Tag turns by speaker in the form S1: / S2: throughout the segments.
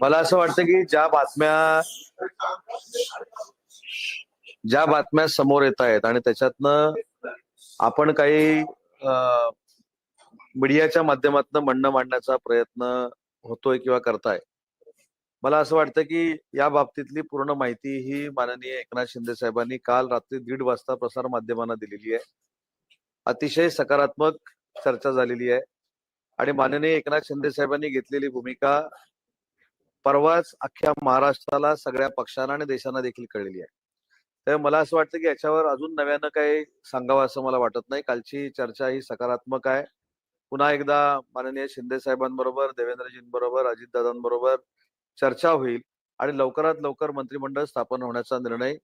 S1: मला असं वाटतं की ज्या बातम्या ज्या बातम्या समोर येत आहेत आणि त्याच्यातनं आपण काही मीडियाच्या माध्यमातून म्हणणं मांडण्याचा प्रयत्न होतोय किंवा करताय. मला असं वाटतं की या बाबतीतली पूर्ण माहिती ही माननीय एकनाथ शिंदे साहेबांनी काल रात्री दीड वाजता प्रसार माध्यमांना दिलेली आहे. अतिशय सकारात्मक चर्चा झालेली आहे. आणि माननीय एकनाथ शिंदे साहेबांनी घेतलेली भूमिका परवाच अख्ख्या महाराष्ट्राला सगळ्या पक्षांना आणि देशांना देखील कळलेली आहे. तर मला असं वाटतं की याच्यावर अजून नव्यानं काही सांगावं असं मला वाटत नाही. कालची चर्चा ही सकारात्मक आहे. पुन्हा एकदा माननीय शिंदे साहेबांबरोबर देवेंद्रजींबरोबर अजितदादांबरोबर चर्चा होईल आणि लवकरात लवकर मंत्रिमंडळ स्थापन होण्याचा निर्णय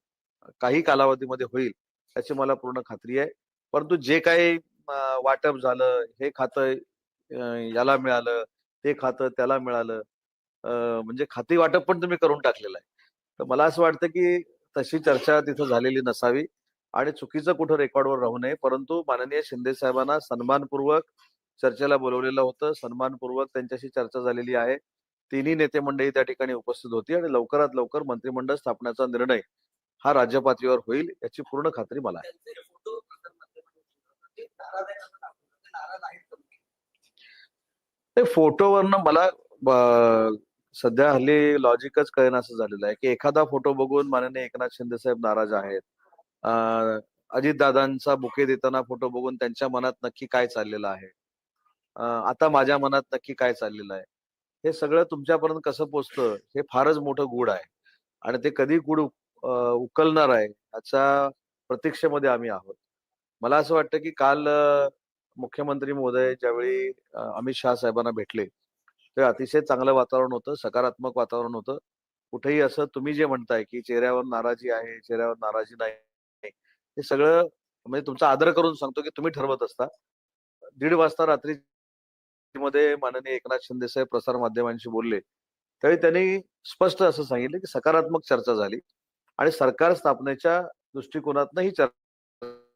S1: काही कालावधीमध्ये होईल याची मला पूर्ण खात्री आहे. परंतु जे काही वाटप झालं हे खातं याला मिळालं ते खातं त्याला मिळालं. म्हणजे खाती वाटप पण तुम्ही करून टाकलेलं आहे. तर मला असं वाटतं की तशी चर्चा तिथं झालेली नसावी आणि चुकीचं कुठं रेकॉर्डवर राहू नये. परंतु माननीय शिंदे साहेबांना सन्मानपूर्वक चर्चेला बोलवलेलं होतं. सन्मानपूर्वक त्यांच्याशी चर्चा झालेली आहे. तिन्ही नेते मंडळी त्या ठिकाणी उपस्थित होती आणि लवकरात लवकर मंत्रिमंडळ स्थापण्याचा निर्णय हा राज्य पातळीवर होईल याची पूर्ण खात्री मला आहे
S2: त्यांचे फोटो प्रधानमंत्र्यांमध्ये नाराज आहे असं दाखवलं. ते नाराज आहेत का?
S1: ते फोटोवरनं मला सध्या हल्ली लॉजिकच कळेन असं झालेलं आहे की एखादा फोटो बघून माननीय एकनाथ शिंदे साहेब नाराज आहेत. अजितदादांचा बुके देताना फोटो बघून त्यांच्या मनात नक्की काय चाललेलं आहे? आता माझ्या मनात नक्की काय चाललेलं आहे? हे सगळं तुमच्यापर्यंत कसं पोचतं? हे फारच मोठं गुढ आहे. आणि ते कधी गुढ उकलणार आहे याच्या प्रतीक्षेमध्ये आम्ही आहोत. मला असं वाटतं की काल मुख्यमंत्री महोदय ज्यावेळी अमित शहा साहेबांना भेटले ते अतिशय चांगलं वातावरण होतं सकारात्मक वातावरण होतं. कुठेही असं तुम्ही जे म्हणताय की चेहऱ्यावर नाराजी आहे चेहऱ्यावर नाराजी नाही हे सगळं म्हणजे तुमचा आदर करून सांगतो की तुम्ही ठरवत असता. दीड वाजता रात्री मध्ये माननीय एकनाथ शिंदे साहेब प्रसार माध्यमांशी बोलले त्यावेळी त्यांनी स्पष्ट असं सांगितलं की सकारात्मक चर्चा झाली आणि सरकार स्थापनेच्या दृष्टिकोनातनं ही चर्चा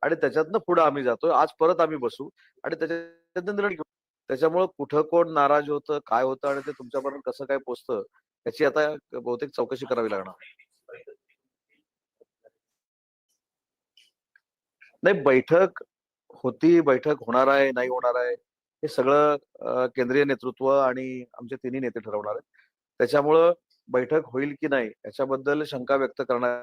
S1: आणि त्याच्यातनं पुढे आम्ही जातोय. आज परत आम्ही बसू आणि त्याच्यात निर्णय घेऊ. त्याच्यामुळं कुठं कोण नाराज होतं काय होतं आणि ते तुमच्यापर्यंत कसं काय पोचतं याची आता बहुतेक चौकशी करावी लागणार. नाही बैठक होती बैठक होणार आहे नाही होणार आहे हे सगळं केंद्रीय नेतृत्व आणि आमचे तिन्ही नेते ठरवणार आहेत. त्याच्यामुळं बैठक होईल की नाही याच्याबद्दल शंका व्यक्त करणार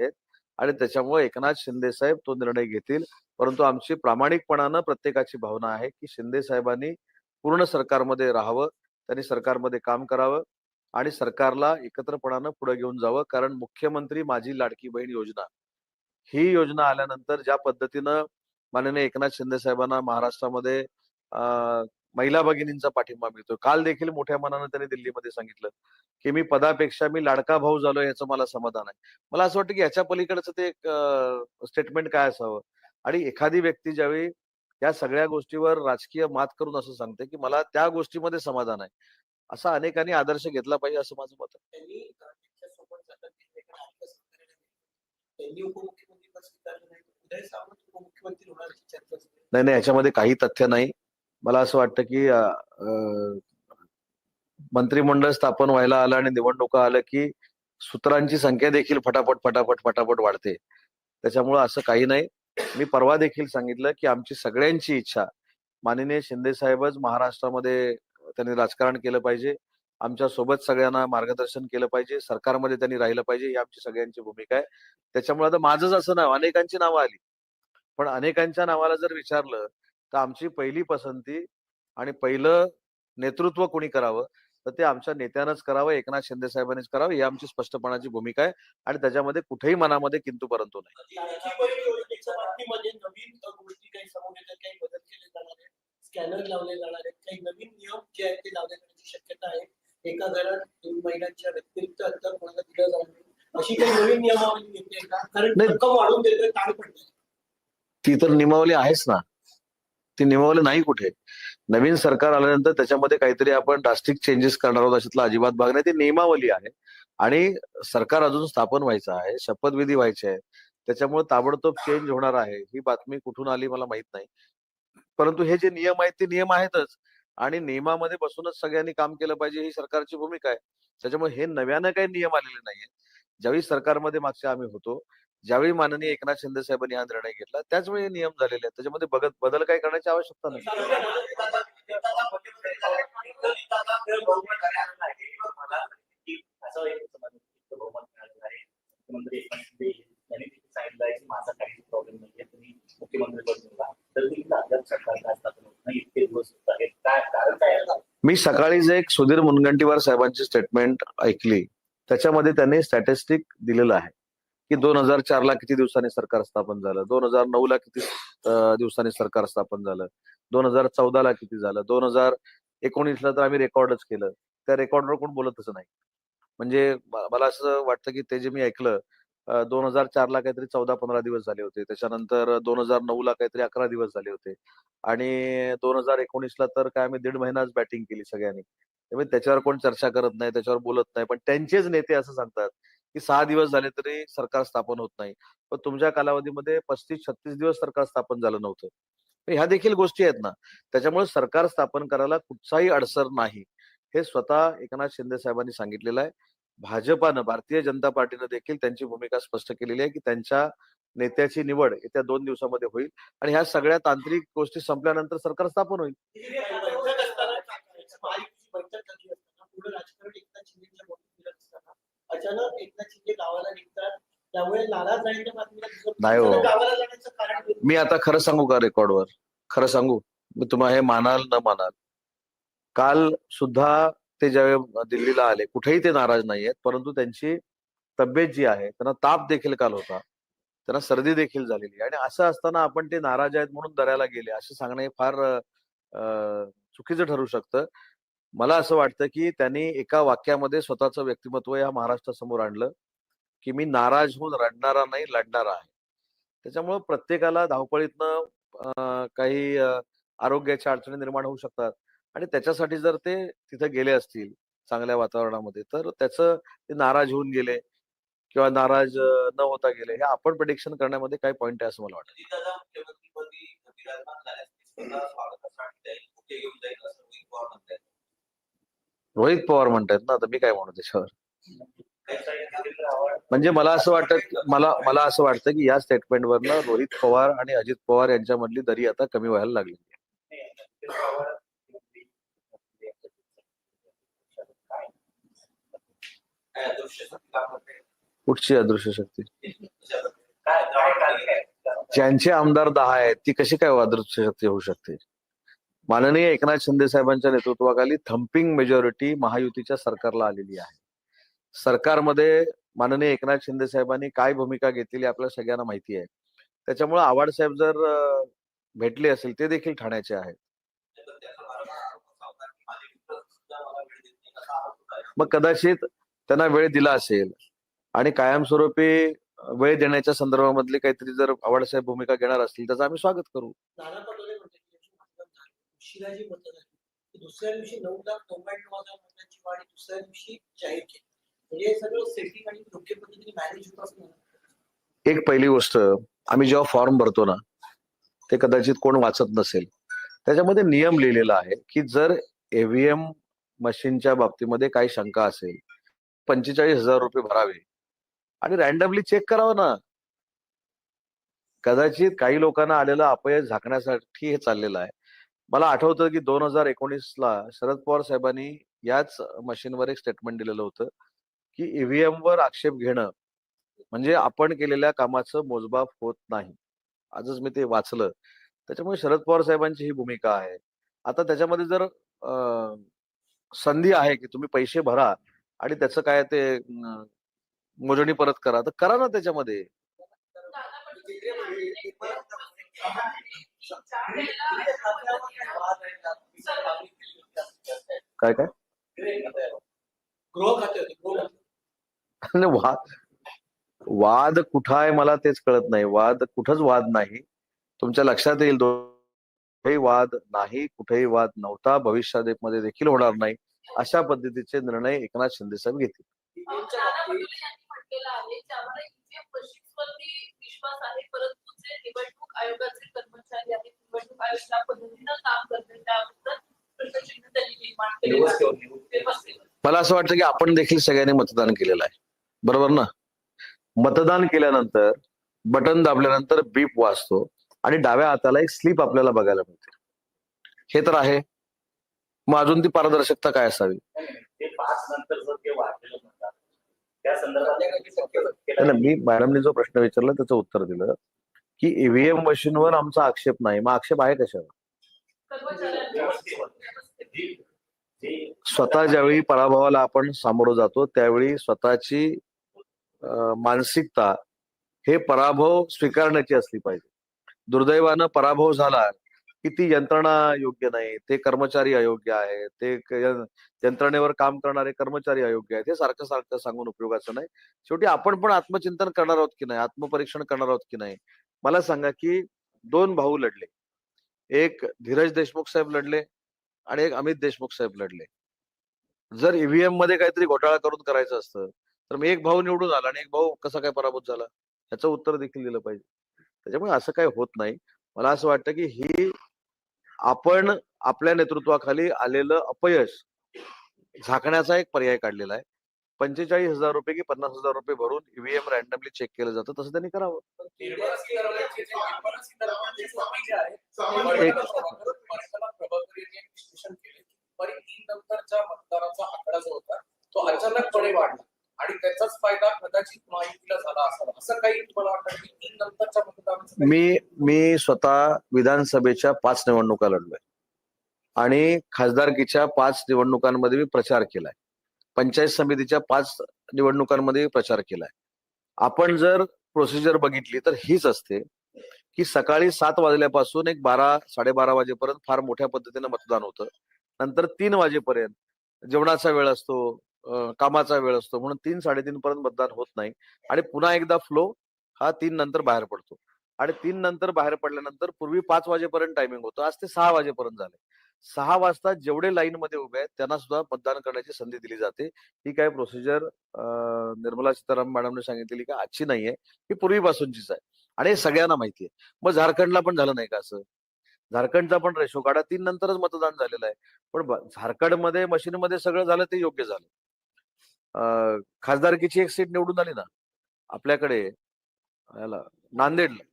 S1: आहेत आणि त्याच्यामुळे एकनाथ शिंदे साहेब तो निर्णय घेतील. परंतु आमची प्रामाणिकपणानं प्रत्येकाची भावना आहे की शिंदे साहेबांनी पूर्ण सरकारमध्ये राहावं त्यांनी सरकारमध्ये काम करावं आणि सरकारला एकत्रपणानं पुढे घेऊन जावं. कारण मुख्यमंत्री माझी लाडकी बहीण योजना ही योजना आल्यानंतर ज्या पद्धतीनं माननीय एकनाथ शिंदे साहेबांना महाराष्ट्रामध्ये महिला भगिनींचा पाठिंबा मिळतो काल देखील मोठ्या मनानं त्यांनी दिल्लीमध्ये सांगितलं की मी पदापेक्षा मी लाडका भाऊ झालो याचं मला समाधान आहे. मला असं वाटतं की याच्या पलीकडचं ते स्टेटमेंट काय असावं? आणि एखादी व्यक्ती ज्यावेळी या सगळ्या गोष्टीवर राजकीय मात करून असं सांगते की मला त्या गोष्टीमध्ये समाधान आहे. असा अनेकांनी आदर्श घेतला पाहिजे असं माझं मत
S2: एका आहे.
S1: नाही नाही याच्यामध्ये काही तथ्य नाही. मला असं वाटतं की अ, मंत्रिमंडळ स्थापन व्हायला आलं आणि निवडणुका आलं की सूत्रांची संख्या देखील फटाफट फटाफट फटाफट वाढते. त्याच्यामुळं असं काही नाही. मी परवा देखील सांगितलं की आमची सगळ्यांची इच्छा माननीय शिंदे साहेबच महाराष्ट्रामध्ये त्यांनी राजकारण केलं पाहिजे. आमच्यासोबत सगळ्यांना मार्गदर्शन केलं पाहिजे. सरकारमध्ये त्यांनी राहिलं पाहिजे. ही आमची सगळ्यांची भूमिका आहे. त्याच्यामुळे आता माझंच असं नाव अनेकांची नावं आली. पण अनेकांच्या नावाला जर विचारलं तर आमची पहिली पसंती आणि पहिलं नेतृत्व कोणी करावं तर ते आमच्या नेत्यानंच करावं एकनाथ शिंदे साहेबांनीच करावं ही आमची स्पष्टपणाची भूमिका आहे आणि त्याच्यामध्ये कुठेही मनामध्ये किंतु परंतु नाही
S2: एका घरात दोन व्यतिरिक्त अंतर कोणाला दिलं जाणार अशी काही नवीन नियमावली का? कारण वाढून देतोय पडतोय
S1: ती तर नियमावली आहेच ना. ती नियमावली नाही कुठे. नवीन सरकार आल्यानंतर त्याच्यामध्ये काहीतरी आपण ड्रास्टिक चेंजेस करणार आहोत अशातला अजिबात भाग नाही. ती नियमावली आहे. आणि सरकार अजून स्थापन व्हायचं आहे शपथविधी व्हायची आहे त्याच्यामुळे ताबडतोब चेंज होणार आहे. ही बातमी कुठून आली मला माहीत नाही. परंतु हे जे नियम आहेत ते नियम आहेतच. आणि नियमामध्ये बसूनच सगळ्यांनी काम केलं पाहिजे ही सरकारची भूमिका आहे. त्याच्यामुळे हे नव्यानं काही नियम आलेले नाहीये ज्यावेळी सरकारमध्ये मागच्या आम्ही होतो ज्यावेळी माननीय एकनाथ शिंदे साहेबांनी हा निर्णय घेतला त्याच वेळी हे नियम झालेले आहेत. त्याच्यामध्ये बघत बदल काही करण्याची आवश्यकता नाही.
S3: मी सकाळी जे
S1: मी सकाळीच एक सुधीर मुनगंटीवार साहेबांची स्टेटमेंट ऐकली त्याच्यामध्ये त्यांनी स्टॅटिस्टिक दिलेलं आहे. की दोन हजार चार ला किती दिवसांनी सरकार स्थापन झालं? दोन हजार नऊ ला किती दिवसांनी सरकार स्थापन झालं? दोन हजार चौदा ला किती झालं? दोन हजार एकोणीसला तर आम्ही रेकॉर्डच केलं. त्या रेकॉर्डवर कोण बोलतच नाही. म्हणजे मला असं वाटतं की ते जे मी ऐकलं दोन हजार चार ला काहीतरी चौदा पंधरा दिवस झाले होते. त्याच्यानंतर दोन हजार नऊ ला काहीतरी अकरा दिवस झाले होते. आणि दोन हजार एकोणीसला तर काय आम्ही दीड महिनाच बॅटिंग केली सगळ्यांनी. म्हणजे त्याच्यावर कोण चर्चा करत नाही त्याच्यावर बोलत नाही. पण त्यांचेच नेते असं सांगतात की सहा दिवस झाले तरी सरकार स्थापन होत नाही. पण तुमच्या कालावधीमध्ये पस्तीस छत्तीस दिवस सरकार स्थापन झालं नव्हतं. ह्या देखील गोष्टी आहेत ना. त्याच्यामुळे सरकार स्थापन करायला कुठचाही अडसर नाही. हे स्वतः एकनाथ शिंदे साहेबांनी सांगितलेलं आहे. भाजपानं भारतीय जनता पार्टीनं देखील त्यांची भूमिका स्पष्ट केलेली आहे की त्यांच्या नेत्याची निवड येत्या दोन दिवसामध्ये होईल आणि ह्या सगळ्या तांत्रिक गोष्टी संपल्यानंतर सरकार स्थापन होईल.
S2: अचानक एकनाथ शिंदे गावाला निघतात त्यामुळे नाराज राहिल्या बातमीला दिसत
S1: नाही हो.
S2: त्याला गावाला जाण्याचं कारण होतं.
S1: मी आता खरं सांगू का रेकॉर्डवर? खरं सांगू? मी तुम्हाला हे मानाल न मानाल. काल सुद्धा ते ज्यावेळी दिल्लीला आले कुठेही ते नाराज नाही आहेत परंतु त्यांची तब्येत जी आहे त्यांना ताप देखील काल होता. त्यांना सर्दी देखील झालेली आहे. आणि असं असताना आपण ते नाराज आहेत म्हणून दऱ्याला गेले. असं सांगणं हे फार अं, चुकीचं ठरू शकतं. मला असं वाटतं की त्यांनी एका वाक्यामध्ये स्वतःचं व्यक्तिमत्व या महाराष्ट्रासमोर आणलं की मी नाराज होऊन रडणारा नाही लढणारा आहे. त्याच्यामुळं प्रत्येकाला धावपळीतनं काही आरोग्याच्या अडचणी निर्माण होऊ शकतात. आणि त्याच्यासाठी जर ते तिथे गेले असतील चांगल्या वातावरणामध्ये तर त्याचं ते नाराज होऊन गेले किंवा नाराज न होता गेले हे आपण प्रडिक्शन करण्यामध्ये काय पॉईंट आहे असं मला वाटतं.
S4: रोहित पवार म्हणतात
S1: ना आता मी काय म्हणू त्याच्यावर? म्हणजे मला असं वाटतं मला मला असं वाटतं की या स्टेटमेंटवरनं रोहित पवार आणि अजित पवार यांच्यामधली दरी आता कमी व्हायला लागली. कुठची अदृश्य शक्ती? ज्यांचे आमदार दहा आहेत ती कशी काय अदृश्य शक्ती होऊ शकते? माननीय एकनाथ शिंदे साहेबांच्या नेतृत्वाखाली थम्पिंग मेजॉरिटी महायुतीच्या सरकारला आलेली आहे. सरकारमध्ये माननीय एकनाथ शिंदे साहेबांनी काय भूमिका घेतलेली आपल्या सगळ्यांना माहिती आहे. त्याच्यामुळे आव्हाड साहेब जर भेटले असेल ते देखील ठाण्याचे आहेत. मग कदाचित त्यांना वेळ दिला असेल आणि कायमस्वरूपी वेळ देण्याच्या संदर्भामधली काहीतरी जर आव्हाडसाहेब भूमिका घेणार असतील त्याचं आम्ही स्वागत करू
S2: नाना पटोले म्हणतात की याची मतदान शिलाजी उशिरा दुसऱ्या दिवशी नऊ लाख नव्याण्णव हजार मतांची वाढ दुसऱ्या दिवशी जाहीर केली. म्हणजे हे सगळं सेटिंग आणि योग्य पद्धतीने मॅनेज होत असणार
S1: एक पहिली गोष्ट आम्ही जेव्हा फॉर्म भरतो ना ते कदाचित कोण वाचत नसेल. त्याच्यामध्ये नियम लिहिलेला आहे की जर एव्हीएम मशीनच्या बाबतीमध्ये काही शंका असेल पंचेचाळीस हजार रुपये भरावे आणि रॅन्डमली चेक करावं ना. कदाचित काही लोकांना आलेलं अपयश झाकण्यासाठी हे चाललेलं आहे. मला आठवतं की दोन हजार एकोणीसला शरद पवार साहेबांनी याच मशीनवर एक स्टेटमेंट दिलेलं होतं की ईव्हीएम वर आक्षेप घेणं म्हणजे आपण केलेल्या कामाचं मोजमाप होत नाही. आजच मी ते वाचलं. त्याच्यामुळे शरद पवार साहेबांची ही भूमिका आहे. आता त्याच्यामध्ये जर संधी आहे की तुम्ही पैसे भरा आणि त्याचं काय ते मोजणी परत करा तर करा ना त्याच्यामध्ये. काय काय?
S2: गृह खाते
S1: वाद. वाद कुठं आहे मला तेच कळत नाही. वाद कुठंच वाद नाही. तुमच्या लक्षात येईल दो- कुठेही वाद नाही कुठेही वाद नव्हता. भविष्यामध्ये देखील होणार नाही. अशा पद्धतीचे निर्णय एकनाथ शिंदे साहेब घेतील.
S5: निवडणूक आयोगाचे कर्मचारी आहेत निवडणूक आयोग ज्या पद्धतीनं काम करते त्याबद्दल
S1: मला असं वाटतं की आपण देखील सगळ्यांनी मतदान केलेलं आहे. बरोबर ना? मतदान केल्यानंतर बटन दाबल्यानंतर बीप वाजतो आणि डाव्या हाताला एक स्लिप आपल्याला बघायला मिळते. हे तर आहे. मग अजून ती पारदर्शकता काय असावी? मी मॅडमने जो प्रश्न विचारला त्याचं उत्तर दिलं की ईव्हीएम मशीनवर आमचा आक्षेप नाही. मग आक्षेप आहे कशावर
S5: कर्मचाऱ्यांवर
S3: व्यवस्थेवर.
S5: व्यवस्थेवर.
S3: जी- जी
S1: स्वतः ज्यावेळी पराभवाला आपण सामोरं जातो त्यावेळी स्वतःची मानसिकता हे पराभव स्वीकारण्याची असली पाहिजे. दुर्दैवानं पराभव झाला की ती यंत्रणा योग्य नाही ते कर्मचारी अयोग्य आहे ते यंत्रणेवर काम करणारे कर्मचारी अयोग्य आहेत हे सारखं सारखं सांगून उपयोगाचं नाही. शेवटी आपण पण आत्मचिंतन करणार आहोत की नाही आत्मपरीक्षण करणार आहोत की नाही? मला सांगा की दोन भाऊ लढले. एक धीरज देशमुख साहेब लढले आणि एक अमित देशमुख साहेब लढले. जर ईव्हीएममध्ये काहीतरी घोटाळा करून करायचं असतं तर मग एक भाऊ निवडून आला आणि एक भाऊ कसा काय पराभूत झाला याचं उत्तर देखील दिलं पाहिजे. त्याच्यामुळे असं काही होत नाही. मला असं वाटतं की ही आपण आपल्या नेतृत्वाखाली आलेलं अपयश झाकण्याचा एक पर्याय काढलेला आहे. पंचेचाळीस हजार रुपये की पन्नास हजार रुपये भरून ईव्हीएम रॅन्डमली चेक केलं जातं तसं त्यांनी करावं. मी मी स्वतः विधानसभेच्या पाच निवडणुका लढलोय. आणि खासदारकीच्या पाच निवडणुकांमध्ये मी प्रचार केलाय. पंचायत समितीच्या पाच निवडणुकांमध्ये प्रचार केलाय. आपण जर प्रोसिजर बघितली तर हीच असते की सकाळी सात वाजल्यापासून एक बारा साडेबारा वाजेपर्यंत फार मोठ्या पद्धतीनं मतदान होतं. नंतर तीन वाजेपर्यंत जेवणाचा वेळ असतो कामाचा वेळ असतो म्हणून तीन साडेतीन पर्यंत मतदान होत नाही. आणि पुन्हा एकदा फ्लो हा तीन नंतर बाहेर पडतो. आणि तीन नंतर बाहेर पडल्यानंतर पूर्वी पाच वाजेपर्यंत टायमिंग होतं आज ते सहा वाजेपर्यंत झाले सहा वाजता जेवढे लाईन मध्ये उभे आहेत त्यांना सुद्धा मतदान करण्याची संधी दिली जाते. ही काय प्रोसिजर निर्मला सीतारामन मॅडमने सांगितलेली का? आजची नाहीये. ही पूर्वीपासूनचीच आहे. आणि हे सगळ्यांना माहिती आहे. मग झारखंडला पण झालं नाही का असं? झारखंडचा पण रेशो काढा. तीन नंतरच मतदान झालेलं आहे. पण झारखंडमध्ये मशीनमध्ये सगळं झालं ते योग्य झालं. खासदारकीची एक सीट निवडून आली ना? आपल्याकडे याला नांदेडला.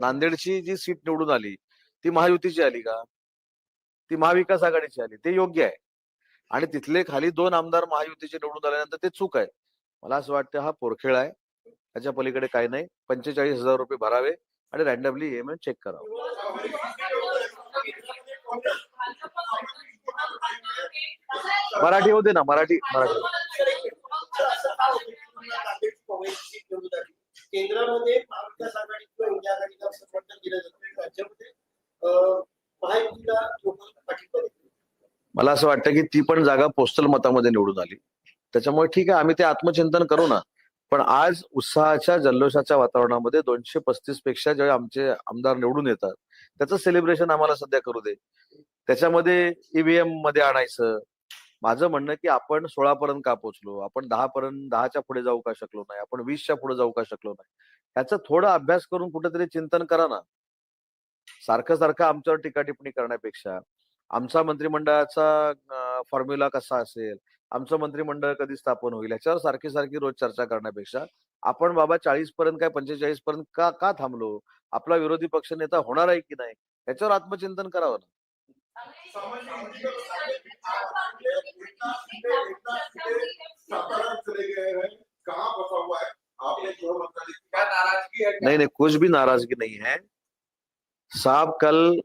S1: नांदेडची जी सीट निवडून आली ती महायुतीची आली का? ती महाविकास आघाडीची आली. ते योग्य आहे. आणि तिथले खाली दोन आमदार महायुतीचे निवडून आल्यानंतर ते चूक आहे. मला असं वाटतं हा पोरखेळ आहे. त्याच्या पलीकडे काही नाही. पंचेचाळीस हजार रुपये भरावे आणि रॅन्डमली एम चेक करावं. मराठी होते ना मराठी मराठी.
S2: केंद्रामध्ये का होतं की तुम्हाला नांदेड काँग्रेसची निवडून आली? केंद्रामध्ये महाविकास आघाडी किंवा इंडिया आघाडीला समर्थन दिलं जातं राज्यामध्ये अं, महायुतीला लोक पाठिंबा देतात
S1: मला असं वाटतं की ती पण जागा पोस्टल मतामध्ये निवडून आली. त्याच्यामुळे ठीक आहे आम्ही ते आत्मचिंतन करू ना. पण आज उत्साहाच्या जल्लोषाच्या वातावरणामध्ये दोनशे पस्तीसपेक्षा जे आमचे आमदार निवडून येतात त्याचं सेलिब्रेशन आम्हाला सध्या करू दे. त्याच्यामध्ये ईव्हीएममध्ये आणायचं. माझं म्हणणं की आपण सोळा पर्यंत का पोहोचलो? आपण दहा पर्यंत दहाच्या पुढे जाऊ का शकलो नाही? आपण वीसच्या पुढे जाऊ का शकलो नाही? ह्याचा थोडा अभ्यास करून कुठेतरी चिंतन करा ना. सारखं सारखं आमच्यावर टीका टिप्पणी करण्यापेक्षा आमचा मंत्रिमंडळाचा फॉर्म्युला कसा असेल? आमचं मंत्रिमंडळ कधी स्थापन होईल? याच्यावर सारखी सारखी रोज चर्चा करण्यापेक्षा आपण बाबा चाळीस पर्यंत काय पंचेचाळीस पर्यंत का का थांबलो? आपला विरोधी पक्ष नेता होणार आहे की नाही? याच्यावर आत्मचिंतन करावं ना.
S6: हैं है
S7: है?
S1: नहीं नहीं कुछ भी नाराजगी नहीं है। साहब कल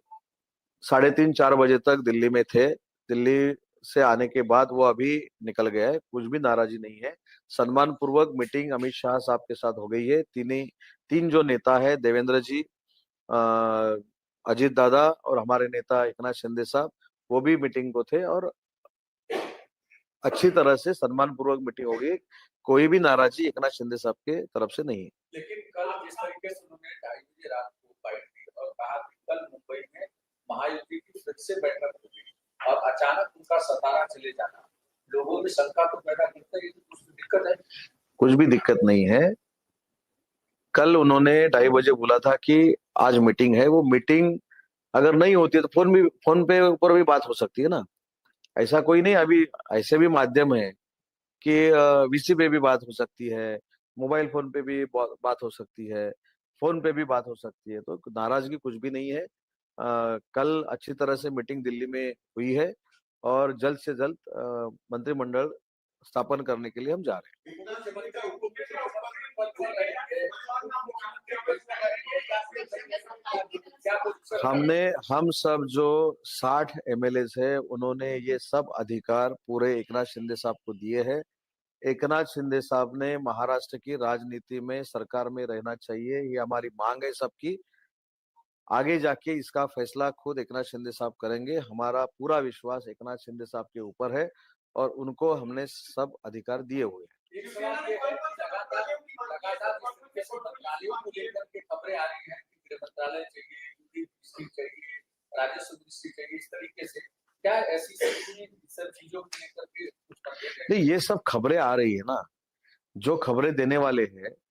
S1: साढ़े तीन, चार बजे तक दिल्ली में थे। दिल्ली से आने के बाद वो अभी निकल गए हैं। कुछ भी नाराजी नहीं है। सम्मान पूर्वक मीटिंग अमित शाह साहब के साथ हो गई है। तीन तीन जो नेता है, देवेंद्र जी अजीत दादा और हमारे नेता एकनाथ शिंदे साहब, वो भी मीटिंग को थे और अच्छी तरह से सम्मान पूर्वक मीटिंग हो गई। कोई भी नाराजी एकनाथ शिंदे साहब के तरफ़ से नहीं है।
S7: लेकिन कल जिस तरीके से उन्होंने ढाई बजे रात को बाइट और कहा कि कल मुंबई में महायुति की फिर से बैठक होगी और अचानक उनका सतारा चले जाना। लोगों में शंका तो पैदा करता है तो कुछ दिक्कत है।
S1: कुछ भी दिक्कत नहीं है। कल उन्होंने ढाई बजे बोला था कि आज मीटिंग है, वो मीटिंग अगर नहीं होती है तो फ़ोन भी, फ़ोन पे ऊपर भी बात हो सकती है ना। ऐसा कोई नहीं, अभी ऐसे भी माध्यम है कि वीसी पे भी बात हो सकती है, मोबाइल फ़ोन पे भी बात हो सकती है, फ़ोन पे भी बात हो सकती है तो नाराज़गी कुछ भी नहीं है। कल अच्छी तरह से मीटिंग दिल्ली में हुई है और जल्द से जल्द मंत्रिमंडल स्थापन करने के लिए हम जा रहे हैं। हमने, हम सब जो साठ एमएलए है, उन्होंने ये सब अधिकार पूरे एकनाथ शिंदे साहब को दिए हैं। एकनाथ शिंदे साहब ने महाराष्ट्र की राजनीति में सरकार में रहना चाहिए, ये हमारी मांग है सबकी। आगे जाके इसका फैसला खुद एकनाथ शिंदे साहब करेंगे। हमारा पूरा विश्वास एकनाथ शिंदे साहब के ऊपर है और उनको हमने सब अधिकार दिए हुए हैं।
S7: एक सवाल ये है कि लगातार लगातार जिस तरीके से मंत्रालयों को लेकर के खबरें आ रही हैं कि गृह मंत्रालय चाहिए यूपी दृष्टि चाहिए राजस्व दृष्टि चाहिए इस तरीके से क्या ऐसी स्थिति में इन सब चीजों को लेकर के कुछ मतभेद है?
S1: नहीं ये सब खबरें आ रही है ना। जो खबरें देने वाले हैं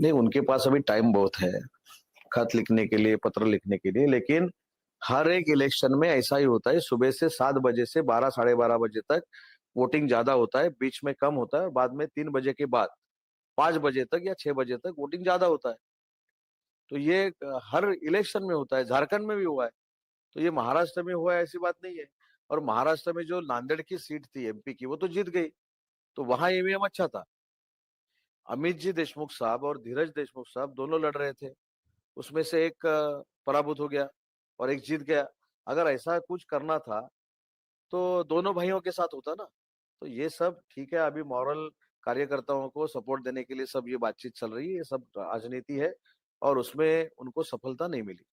S1: नहीं, उनके पास अभी टाइम बहुत है। खत लिखने के लिए, पत्र लिखने के लिए, लेकिन हर एक इलेक्शन में ऐसा ही होता है, सुबह से सात बजे से बारह, साढ़े बारह बजे तक वोटिंग ज़्यादा होता है, बीच में कम होता है, बाद में तीन बजे के बाद, पाँच बजे तक या छह बजे तक वोटिंग ज़्यादा होता है। तो ये, हर इलेक्शन में होता है, झारखंड में भी हुआ है। तो ये महाराष्ट्र में हुआ है, ऐसी बात नहीं है। और महाराष्ट्र में जो नांदेड़ की सीट थी एमपी की, वो तो जीत गई। तो वहाँ ईवीएम अच्छा था। अमित जी देशमुख साहब और धीरज देशमुख साहब दोनों लड़ रहे थे। उसमें से एक, पराभूत हो गया और एक जीत गया। अगर ऐसा कुछ करना था तो दोनों भाइयों के साथ होता ना। तो ये सब ठीक है, अभी मॉरल कार्यकर्ताओं को सपोर्ट देने के लिए सब ये बातचीत चल रही है, ये सब राजनीति है और उसमें उनको सफलता नहीं मिली।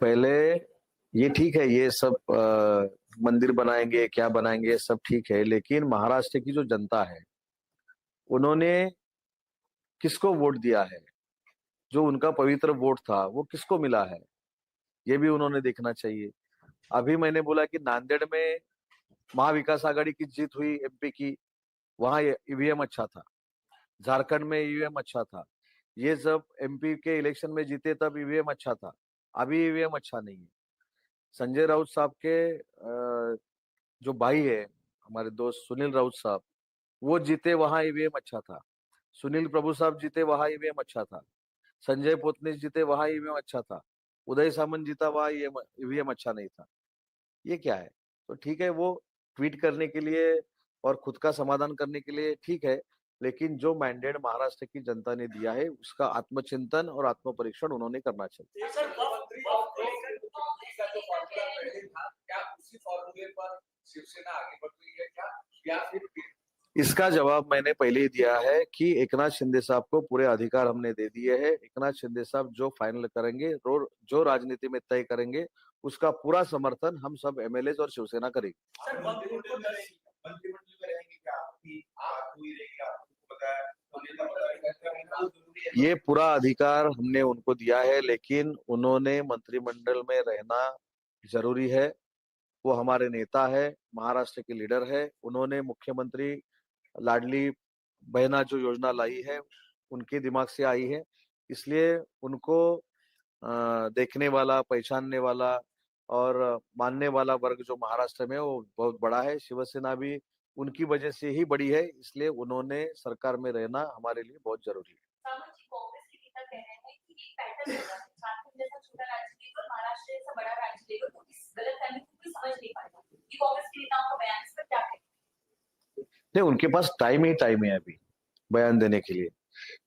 S1: पहले ये ठीक है ये सब अ, मंदिर बनाएँगे क्या बनाएँगे सब ठीक है लेकिन महाराष्ट्र की जो जनता है उन्होंने किसको वोट दिया है? जो उनका पवित्र वोट था वो किसको मिला है? ये भी उन्होंने देखना चाहिए। अभी मैंने बोला कि नांदेड़ में महाविकास आघाड़ी की जीत हुई एमपी की वहाँ ईवीएम अच्छा था। झारखंड में ईवीएम अच्छा था। ये जब एमपी के इलेक्शन में जीते तब ईवीएम अच्छा था। अभी ईवीएम अच्छा नहीं है। संजय राउत साहब के जो भाई है, हमारे दोस्त सुनील राउत साहब, वो जीते वहाँ ईवीएम अच्छा था। सुनील प्रभु साहब जीते वहाँ ईवीएम अच्छा था। संजय पोतनीस जीते वहाँ ईवीएम अच्छा था। उदय सामंत जीता वहाँ ईवीएम अच्छा नहीं था। ये क्या है? तो ठीक है, वो ट्वीट करने के लिए और खुद का समाधान करने के लिए ठीक है। लेकिन जो मैंडेट महाराष्ट्र की जनता ने दिया है उसका आत्मचिंतन और आत्म परीक्षण उन्होंने करना चाहिए। इसका जवाब मैंने पहले ही दिया है कि एकनाथ शिंदे साहब को पूरे अधिकार हमने दे दिए हैं। एकनाथ शिंदे साहब जो फाइनल करेंगे जो राजनीति में तय करेंगे उसका पूरा समर्थन हम सब एमएलए और शिवसेना करेगी। ये पूरा अधिकार हमने उनको दिया है, लेकिन उन्होंने मंत्रिमंडल में रहना ज़रूरी है। वो हमारे नेता है, महाराष्ट्र के लीडर है। उन्होंने मुख्यमंत्री लाडली बहना जो योजना लाई है, उनके दिमाग से आई है। इसलिए उनको देखने वाला, पहचानने वाला और मानने वाला वर्ग जो महाराष्ट्र में वो बहुत बड़ा है। शिवसेना भी उनकी वजह से ही बड़ी है इसलिए उन्होंने सरकार में रहना हमारे लिए बहुत जरूरी है।
S5: सामंत जी कांग्रेस के नेता कह रहे हैं कि एक पैटर्न होगा झारखंड जैसा छोटा राज्य लेकर महाराष्ट्र जैसा बड़ा राज्य लेकर तो इस गलतफहमी को कोई समझ नहीं पाएगा। ये कांग्रेस के नेताओं का बयान इस पर क्या कहें?
S1: नहीं उनके पास टाइम ही टाइम है अभी बयान देने के लिए।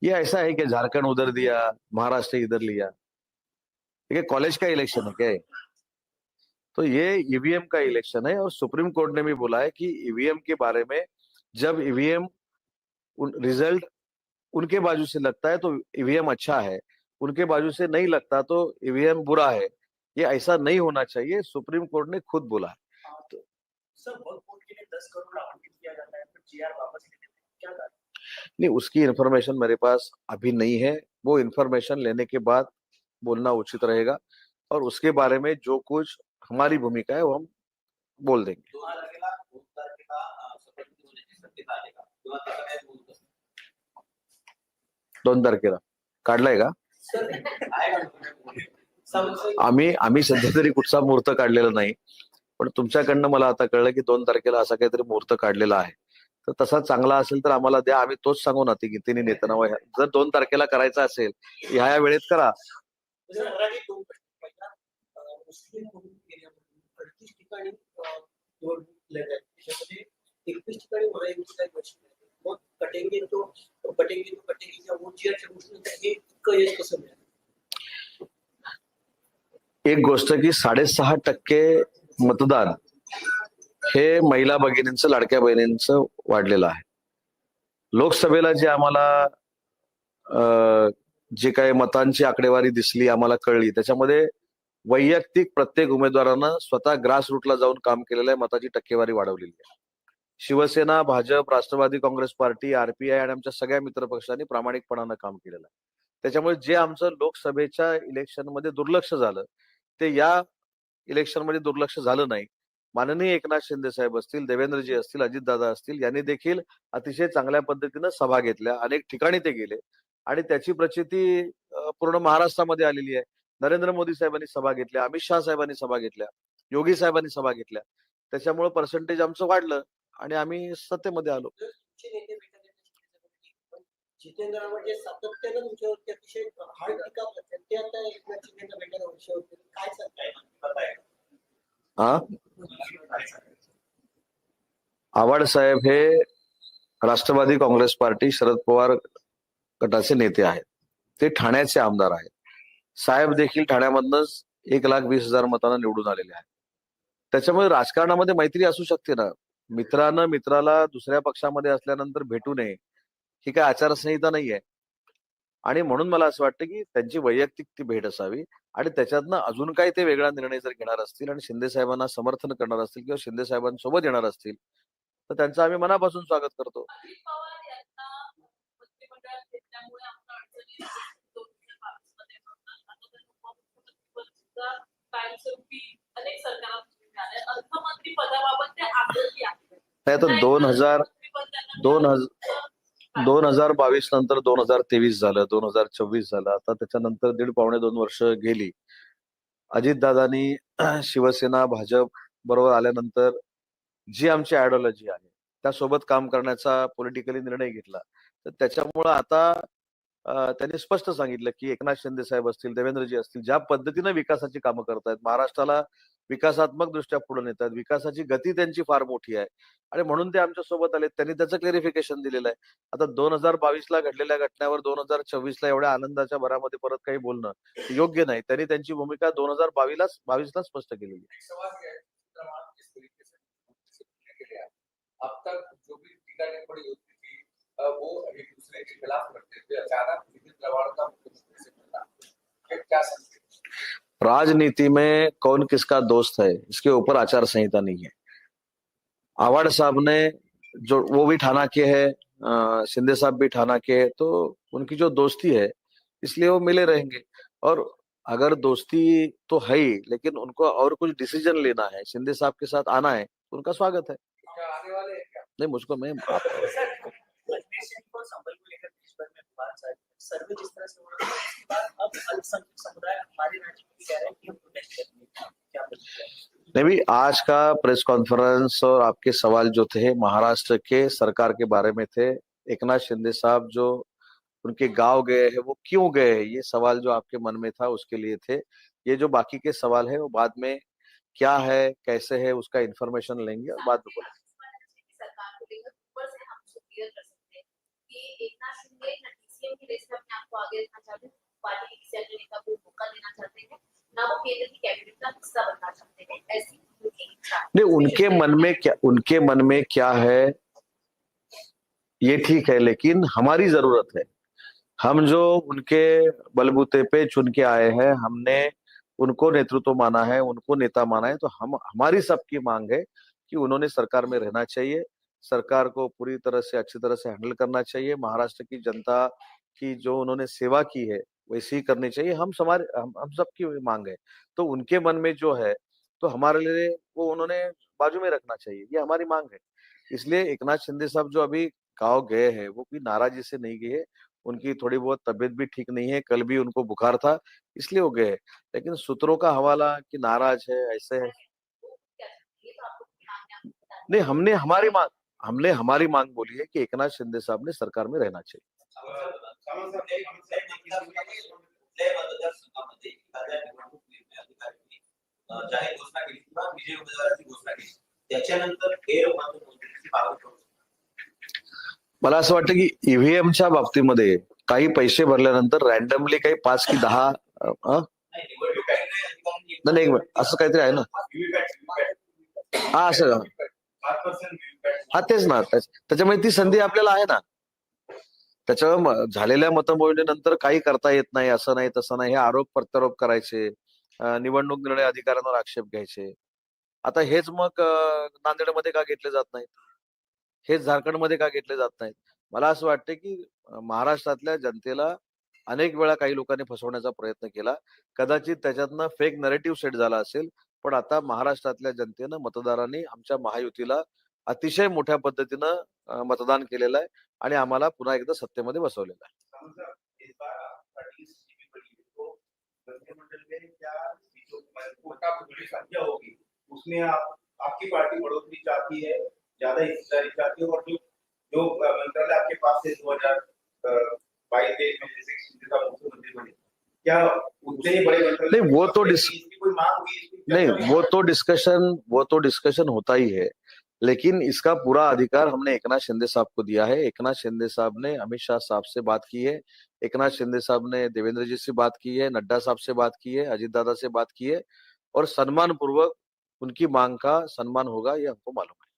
S1: ये ऐसा है कि झारखंड उधर दिया महाराष्ट्र इधर लिया। ठीक है कॉलेज का इलेक्शन है क्या ये? तो ये ईवीएम का इलेक्शन है और सुप्रीम कोर्ट ने भी बोला है कि ईवीएम के बारे में जब ईवीएम रिज़ल्ट उनके बाजू से लगता है तो ईवीएम अच्छा है उनके बाजू से नहीं लगता तो ईवीएम बुरा है। ये ऐसा नहीं होना चाहिए सुप्रीम कोर्ट ने खुद बोला है।
S2: कारण?
S1: नहीं उसकी इंफॉर्मेशन मेरे पास अभी नहीं है। वो इंफॉर्मेशन लेने के बाद बोलना उचित रहेगा। और उसके बारे में जो कुछ हमारी भूमिका है वो हम बोल देंगे।
S4: दोन तारखेला. का?
S1: काढलाय का
S4: का
S1: आम्ही आम्ही सध्या तरी कुठचा मुहूर्त काढलेला नाही पण तुमच्याकडनं मला आता कळलं की दोन तारखेला असा काहीतरी मुहूर्त काढलेला आहे. तर तसा चांगला असेल तर आम्हाला द्या आम्ही तोच सांगू ना ती तिन्ही नेत्यांना व ह्या- जर दोन तारखेला करायचा असेल ह्या ह्या वेळेत करा.
S2: ठिकाणी अं, निवडणूक लढल्या त्याच्यामध्ये एकवीस ठिकाणी महायुतीला यश मिळालं मग कटेंगे तो कटेंगे तो कटेंगे किंवा मोर्चियाच्या गोष्टी हे इतकं यश कसं मिळालं?
S1: एक गोष्ट की साडेसहा टक्के मतदान हे महिला भगिनींचं लाडक्या बहिणींचं वाढलेलं आहे. लोकसभेला जे आम्हाला जे काही मतांची आकडेवारी दिसली आम्हाला कळली त्याच्यामध्ये वैयक्तिक प्रत्येक उमेदवारानं स्वतः ग्रासरूटला जाऊन काम केलेलं आहे मताची टक्केवारी वाढवलेली आहे. Shiv Sena Bhajap Rashtrawadi Congress party RPI आणि आमच्या सगळ्या मित्रपक्षांनी प्रामाणिकपणानं काम केलेलं आहे. त्याच्यामुळे जे आमचं लोकसभेच्या इलेक्शनमध्ये दुर्लक्ष झालं ते या इलेक्शनमध्ये दुर्लक्ष झालं नाही. माननीय एकनाथ शिंदे साहेब असतील देवेंद्रजी असतील अजितदादा असतील यांनी देखील अतिशय चांगल्या पद्धतीनं सभा घेतल्या. अनेक ठिकाणी ते गेले. आणि त्याची प्रचिती पूर्ण महाराष्ट्रामध्ये आलेली आहे. नरेंद्र मोदी साहेबांनी सभा घेतल्या अमित शहा साहेबांनी सभा घेतल्या योगी साहेबांनी सभा घेतल्या. त्याच्यामुळे पर्सेंटेज आमचं वाढलं आणि आम्ही सत्तेमध्ये आलो. हा? आव्हाड साहेब हे राष्ट्रवादी काँग्रेस पार्टी शरद पवार गटाचे नेते आहेत. ते ठाण्याचे आमदार आहेत. साहेब देखील ठाण्यामधनच एक लाख वीस हजार मतांना निवडून आलेले आहेत. त्याच्यामुळे राजकारणामध्ये मैत्री असू शकते ना. मित्रानं मित्राला दुसऱ्या पक्षामध्ये असल्यानंतर भेटू नये. ही काय आचारसंहिता नाहीये. आणि म्हणून मला असं वाटतं की त्यांची वैयक्तिक ती भेट असावी आणि त्याच्यातनं अजून काही ते वेगळा निर्णय जर घेणार असतील आणि शिंदे साहेबांना समर्थन करणार असतील किंवा शिंदे साहेबांसोबत येणार असतील तर त्यांचं आम्ही मनापासून स्वागत करतो
S5: अजित पवार यांना मंत्रिमंडळात घेतल्यामुळे आमच्या अडचणी दोन हजार बावीसमध्ये होतात. आता तर उपमुख्यमंत्रीपद सुद्धा कायमस्वरूपी अनेक सरकारात मिळाले अर्थमंत्री पदाबाबत ते आग्रही आहेत
S1: नाही तर दोन हजार दोन हजार दोन हजार बावीस नंतर दोन हजार तेवीस झालं दोन हजार चोवीस झालं. आता त्याच्यानंतर दीड पावणे दोन वर्ष गेली. अजितदादांनी शिवसेना भाजप बरोबर आल्यानंतर जी आमची आयडिओलॉजी आहे त्यासोबत काम करण्याचा पॉलिटिकली निर्णय घेतला. तर त्याच्यामुळं आता त्यांनी स्पष्ट सांगितलं की एकनाथ शिंदे साहेब असतील देवेंद्रजी असतील ज्या पद्धतीने विकासाची कामं करतायत महाराष्ट्राला विकासात्मक दृष्ट्या पुढे नेतात विकासाची गती त्यांची फार मोठी आहे. आणि म्हणून ते आमच्यासोबत आले त्यांनी त्याचं क्लेरिफिकेशन दिलेलं आहे. आता दोन हजार बावीस ला घडलेल्या घटनेवर दोन हजार चोवीस ला एवढ्या आनंदाच्या भरामध्ये परत काही बोलणं योग्य नाही. त्यांनी त्यांची भूमिका दोन हजार बावीसला बावीसला स्पष्ट केलेली आहे.
S7: वो एक दूसरे के खिलाफ करते थे। अचानक विपिन रवाड़ का मुख्यमंत्री से मिलना क्या समझते
S1: राजनीति में कौन किसका दोस्त है? इसके ऊपर आचार संहिता नहीं है। आवाड़ साहब ने जो वो भी ठाना के है शिंदे साहब भी ठाना के है तो उनकी जो दोस्ती है इसलिए वो मिले रहेंगे। और अगर दोस्ती तो है ही लेकिन उनको और कुछ डिसीज़न लेना है शिंदे साहब के साथ आना है तो उनका स्वागत है।
S7: क्या आने वाले क्या?
S1: नहीं मुझको मैं नहीं, आज का प्रेस कॉन्फ्रेंस और आपके सवाल जो थे, महाराष्ट्र के सरकार के बारे में थे, एकनाथ शिंदे साहब जो उनके गाँव गए हैं, वो क्यों गए हैं? ये सवाल जो आपके मन में था, उसके लिए थे। ये जो बाकी के सवाल है, वो बाद में क्या है, कैसे है, उसका इंफॉर्मेशन लेंगे और बाद में बोलेंगे
S5: सरकार को लेकर ऊपर से हम उसको क्लियर कर सकते कि रेस में अपने आप को आगे रखना चाहते हैं पार्टी के को मौका देना चाहते हैं ना वो केंद्र की कैबिनेट का हिस्सा बनना चाहते हैं ऐसी।
S1: नहीं, उनके मन में क्या उनके मन में क्या है ये ठीक है, लेकिन हमारी ज़रूरत है हम जो उनके बलबूते पे चुन के आए हैं, हमने उनको नेतृत्व माना है, उनको नेता माना है तो हम, हमारी सबकी मांग है कि उन्होंने सरकार में रहना चाहिए सरकार को पूरी तरह से अच्छी तरह से हैंडल करना चाहिए। महाराष्ट्र की जनता की जो उन्होंने सेवा की है वैसे ही करनी चाहिए। हम हमारे हम, हम सबकी मांग है। तो उनके मन में जो है तो हमारे लिए वो उन्होंने बाजू में रखना चाहिए। ये हमारी मांग है। इसलिए एकनाथ शिंदे साहब जो अभी गाँव गए हैं वो कोई नाराजी से नहीं गए उनकी थोड़ी बहुत तबीयत भी ठीक नहीं है। कल भी उनको बुखार था इसलिए वो गए लेकिन सूत्रों का हवाला कि नाराज़ है ऐसे है।
S5: तो।
S1: नहीं हमने हमारी मांग हमने हमारी मांग बोली है कि एकनाथ शिंदे साहब ने सरकार में रहना चाहिए
S4: सावंत साहेब, एक
S8: कुठल्याही मतदारसंघामध्ये एखाद्या निवडणूक निर्णय अधिकाऱ्यांनी अं, जाहीर घोषणा केली किंवा विजय उमेदवाराची घोषणा केली त्याच्यानंतर फेर मतमोजणीची मागणी करू
S1: मला असं वाटतं की ईव्हीएमच्या बाबतीमध्ये काही पैसे भरल्यानंतर रॅन्डमली काही पाच की दहा अ, अ?
S8: नाही निवडणूक निर्णय अधिकाऱ्यांनी
S1: नाही नाही, एक मिनिट असं काहीतरी आहे ना
S4: व्हीव्हीपॅट, व्हीव्हीपॅट.
S1: हा असं
S4: सात पर्सेंट व्हीव्हीपॅट.
S1: हा तेच ना. त्याच्यामुळे ती संधी आपल्याला आहे ना. त्याच्या झालेल्या मतमोजणीनंतर काही करता येत नाही असं नाही तसं नाही. हे आरोप प्रत्यारोप करायचे. निवडणूक निर्णय अधिकाऱ्यांवर आक्षेप घ्यायचे. आता हेच मग नांदेडमध्ये का घेतले जात नाहीत? हेच झारखंडमध्ये का घेतले जात नाहीत? मला असं वाटतं की महाराष्ट्रातल्या जनतेला अनेक वेळा काही लोकांनी फसवण्याचा प्रयत्न केला. कदाचित त्याच्यातनं फेक नरेटिव्ह सेट झाला असेल. पण आता महाराष्ट्रातल्या जनतेनं मतदारांनी आमच्या महायुतीला अतिशय मोठ्या पद्धतीनं मतदान केलेलं आहे आणि आम्हाला पुन्हा एकदा सत्तेमध्ये बसवलेलं आहे.
S4: आपकी पार्टी बढ़ोतरी चाहती है ज्यादा हिस्सेदारी चाहती है और जो जो मंत्रालय आपके पास से दो हजार बाईस तेईस में जैसे मुख्यमंत्री बने क्या उतने बड़े
S1: नहीं, वो तो डिस- नहीं वो तो डिस्कशन वो तो डिस्कशन होता ही है लेकिन इसका पूरा अधिकार हमने एकनाथ शिंदे साहब को दिया है एकनाथ शिंदे साहब ने अमित शाह साहब से बात की है एकनाथ शिंदे साहब ने देवेंद्र जी से बात की है, नड्डा साहब से बात की है, अजीत दादा से बात की है और सम्मान पूर्वक उनकी मांग का सम्मान होगा, ये हमको मालूम है.